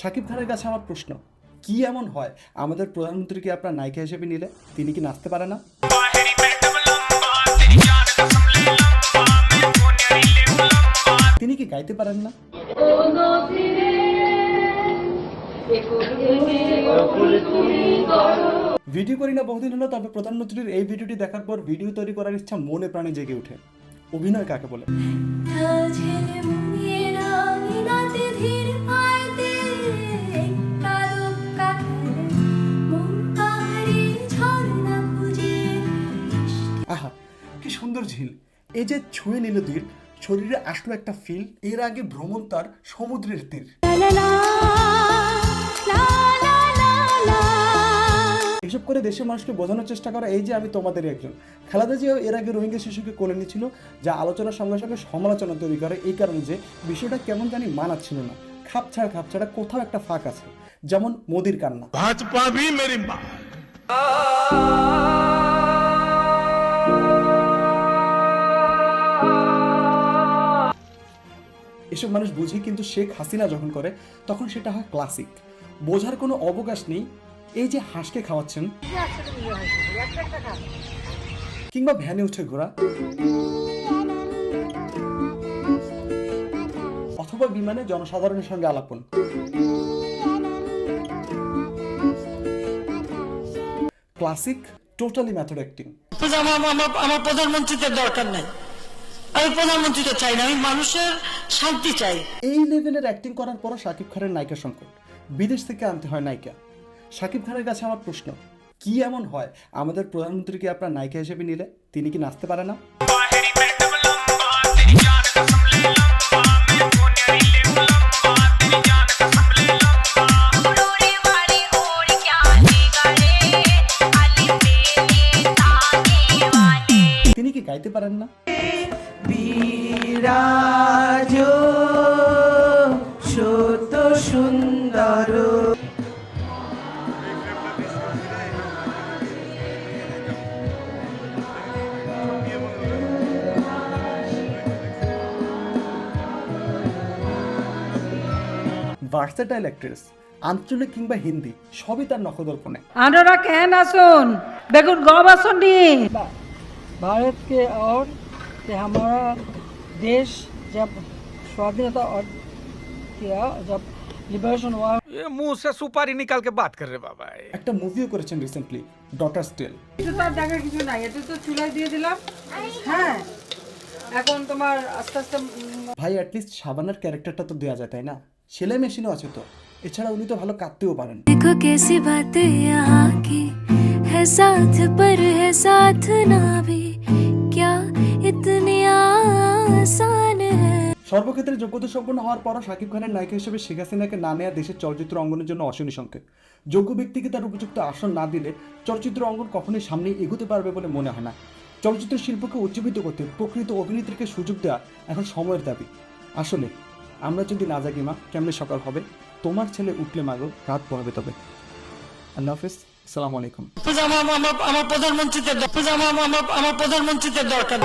সাকিব খানের কাছে আমার প্রশ্ন, কি এমন হয়? আমাদের প্রধানমন্ত্রীকে আপনার নায়িকা হিসেবে নিলে? তিনি কি নাচতে পারে না? তিনি কি গাইতে পারেন না? ভিডিও করি না, বহুদিন হলো, তবে প্রধানমন্ত্রীর এই ভিডিওটি দেখার পর ভিডিও তৈরি করার ইচ্ছা মনে প্রাণে জেগে ওঠে। অভিনয় কাকে বলে? আহা কি সুন্দর ঝিল। এ যে ছুঁয়ে নিল তীর শরীরে আসলো একটা ফিল এর আগে ভ্রমণ তার সমুদ্রের তীর। এসব করে দেশের মানুষকে বোঝানোর চেষ্টা করা এই যে আমি তোমাদের একজন। খেলাদা যেও এর আগে রোহিঙ্গা শিশুকে কোলে নিয়েছিল যা আলোচনার সঙ্গে সঙ্গে সমালোচনা তৈরি করে এই কারণে যে বিষয়টা কেমন জানি মানাচ্ছিল না। খাপছাড়া খাপছাড়া কোথাও একটা ফাঁক আছে যেমন মোদির কান্না। ভাজপা ভি মেরি মা মানুষ বুঝি কিন্তু শেখ হাসিনা যখন করে, তখন সেটা হয় ক্লাসিক বোঝার কোনো অবকাশ নেই, এই যে হাঁসকে খাওয়াচ্ছেন। কিংবা ভ্যানে উঠে ঘোরা। অথবা বিমানে জনসাধারণের সঙ্গে আলাপন। ক্লাসিক টোটালি মেথড অ্যাক্টিং আমার আমার দরকার নাই। আমি প্রধানমন্ত্রী তো চাই না, আমি মানুষের শান্তি চাই। এই লেভেলের অ্যাক্টিং করার পর শাকিব খানের নায়িকা সংকট। বিদেশ থেকে আনতে হয় নায়িকা। শাকিব খানের কাছে আমার প্রশ্ন, কি এমন হয়? আমাদের প্রধানমন্ত্রীকে আপনার নায়িকা হিসেবে নিলে? তিনি কি নাচতে পারে না? তিনি কি গাইতে পারেন না? বিরাজ সত সুন্দর ভার্সেটাইল অ্যাক্ট্রেস আঞ্চলিক কিংবা হিন্দি সবই তার নখদর্পণে আনোরা কেন আসুন বেগুন গম আসুন নি भारत के और कि हमारा देश जब स्वाधीनता और किया जब लिबरेशन हुआ ये मुंह से सुपारी निकाल के बात कर रहे बाबा একটা মুভিও করেছেন রিসেন্টলি ডটার স্টেল এটা তো আর দেখার কিছু নাই এটা তো চুলায় দিয়ে দিলাম হ্যাঁ এখন তোমার আস্তে আস্তে উম, ভাই অ্যাটলিস্ট সাবানার ক্যারেক্টারটা তো দেওয়া যায় তাই না সেলাই মেশিনও আছে তো এছাড়া উনি তো ভালো কাঁদতেও পারেন देखो कैसी बातें यहाँ की है साथ पर है साथ ना भी সর্বক্ষেত্রে যোগ্যতা সম্পন্ন হওয়ার পরও শাকিব খানের নায়িকা হিসেবে শেখ হাসিনাকে না নেয়া দেশের চলচ্চিত্র অঙ্গনের জন্য অশনি সংকেত। যোগ্য ব্যক্তিকে তার উপযুক্ত আসন না দিলে চলচ্চিত্র অঙ্গন কখনোই সামনে এগোতে পারবে বলে মনে হয় না। চলচ্চিত্র শিল্পকে উজ্জীবিত করতে প্রকৃত অভিনেত্রীকে সুযোগ দেওয়া এখন সময়ের দাবি। আসলে আমরা যদি না জাগি মা কেমনে সকাল হবে? তোমার ছেলে উঠলে মাগো রাত পড়াবে তবে। আল্লাহ হাফিজ আসসালামু আলাইকুম। আমার প্রধানমন্ত্রীদের আমার প্রধানমন্ত্রীদের দরকার।